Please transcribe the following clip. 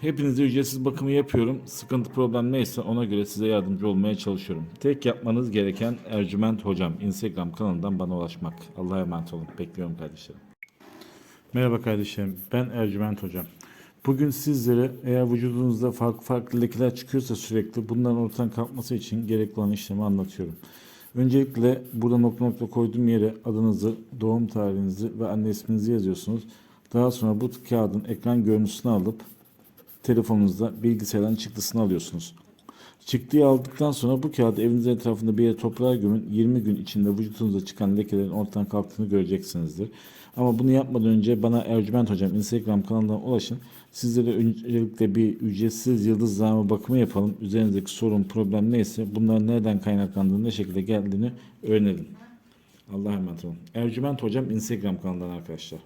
hepinize ücretsiz bakımı yapıyorum. Sıkıntı problem neyse ona göre size yardımcı olmaya çalışıyorum. Tek yapmanız gereken Ercüment Hocam Instagram kanalından bana ulaşmak. Allah'a emanet olun. Bekliyorum kardeşlerim. Merhaba kardeşlerim. Ben Ercüment Hocam. Bugün sizlere eğer vücudunuzda farklı farklı lekeler çıkıyorsa sürekli bunların ortadan kalkması için gerekli olan işlemi anlatıyorum. Öncelikle burada nokta nokta koyduğum yere adınızı, doğum tarihinizi ve anne isminizi yazıyorsunuz. Daha sonra bu kağıdın ekran görüntüsünü alıp telefonunuzda bilgisayardan çıktısını alıyorsunuz. Çıktıyı aldıktan sonra bu kağıdı evinizin etrafında bir yere toprağa gömün. 20 gün içinde vücudunuza çıkan lekelerin ortadan kalktığını göreceksinizdir. Ama bunu yapmadan önce bana Ercüment Hocam Instagram kanalından ulaşın. Sizlere öncelikle bir ücretsiz yıldızlama bakımı yapalım. Üzerinizdeki sorun, problem neyse bunların nereden kaynaklandığını, ne şekilde geldiğini öğrenelim. Allah'a emanet olun. Ercüment Hocam Instagram kanalından arkadaşlar.